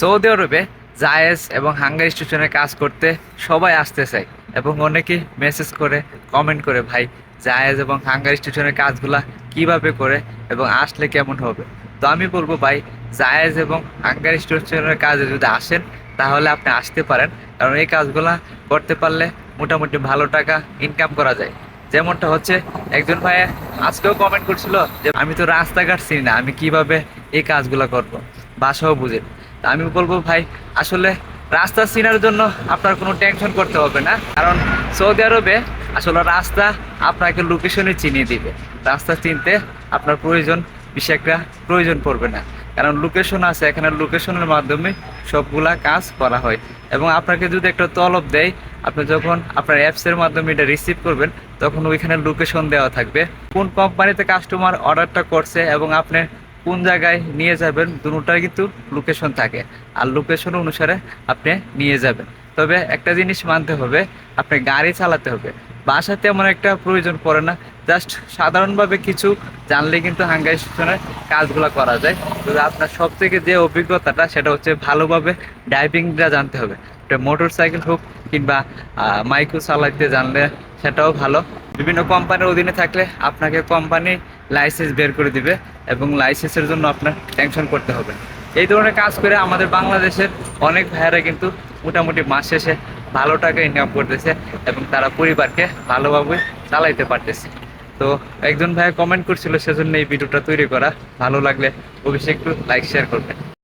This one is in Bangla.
সৌদি আরবে জায়েজ এবং হাঙ্গার স্টেশনে কাজ করতে সবাই আসতে চায় এবং অনেকে মেসেজ করে কমেন্ট করে, ভাই, জায়েজ এবং হাঙ্গার স্টেশনের কাজগুলা কীভাবে করে এবং আসলে কেমন হবে? তো আমি বলব, ভাই, জায়েজ এবং হাঙ্গার স্টেশনের কাজে যদি আসেন, তাহলে আপনি আসতে পারেন। কারণ এই কাজগুলা করতে পারলে মোটামুটি ভালো টাকা ইনকাম করা যায়। যেমনটা হচ্ছে, একজন ভাই আজকেও কমেন্ট করছিল যে, আমি তো রাস্তাঘাট চিনি না, আমি কীভাবে এই কাজগুলো করব? বাসাও বুঝে। তা আমি বলব ভাই, আসলে রাস্তা চিনার জন্য আপনার কোনো টেনশন করতে হবে না। কারণ সৌদি আরবে আসলে রাস্তা আপনাকে লোকেশনে চিনিয়ে দিবে। রাস্তা চিনতে আপনার প্রয়োজন বেশি একটা প্রয়োজন পড়বে না। কারণ লোকেশন আছে, এখানে লোকেশনের মাধ্যমে সবগুলা কাজ করা হয়। এবং আপনাকে যদি একটা তলব দেয়, আপনি যখন আপনার অ্যাপসের মাধ্যমে এটা রিসিভ করবেন, তখন ওইখানে লোকেশন দেওয়া থাকবে। কোন কোম্পানিতে কাস্টমার অর্ডারটা করছে এবং আপনি কোন জায়গায় নিয়ে যাবেন দুটার কিন্তু লোকেশন থাকে। আর লোকেশন অনুসারে আপনি নিয়ে যাবেন। তবে একটা জিনিস মানতে হবে, আপনি গাড়ি চালাতে হবে। বাসা তেমন একটা প্রয়োজন পড়ে না। জাস্ট সাধারণভাবে কিছু জানলে কিন্তু হাঙ্গাই স্টেশনের কাজগুলো করা যায়। তবে আপনার সব থেকে যে অভিজ্ঞতাটা, সেটা হচ্ছে ভালোভাবে ড্রাইভিংটা জানতে হবে। মোটর সাইকেল হোক কিংবা মাইক্রো চালাইতে জানলে সেটাও ভালো। বিভিন্ন কোম্পানির অধীনে থাকলে আপনাকে কোম্পানি লাইসেন্স বের করে দিবে এবং লাইসেন্সের জন্য আপনার টেনশন করতে হবে। এই ধরনের কাজ করে আমাদের বাংলাদেশের অনেক ভাইয়েরা কিন্তু মোটামুটি মাস শেষে ভালো টাকা ইনকাম করতেছে এবং তারা পরিবারকে ভালোভাবে চালাইতে পারতেছে। তো একজন ভাই কমেন্ট করছিল সেজন্য এই ভিডিওটা তৈরি করা। ভালো লাগলে অবশ্যই একটু লাইক শেয়ার করবেন।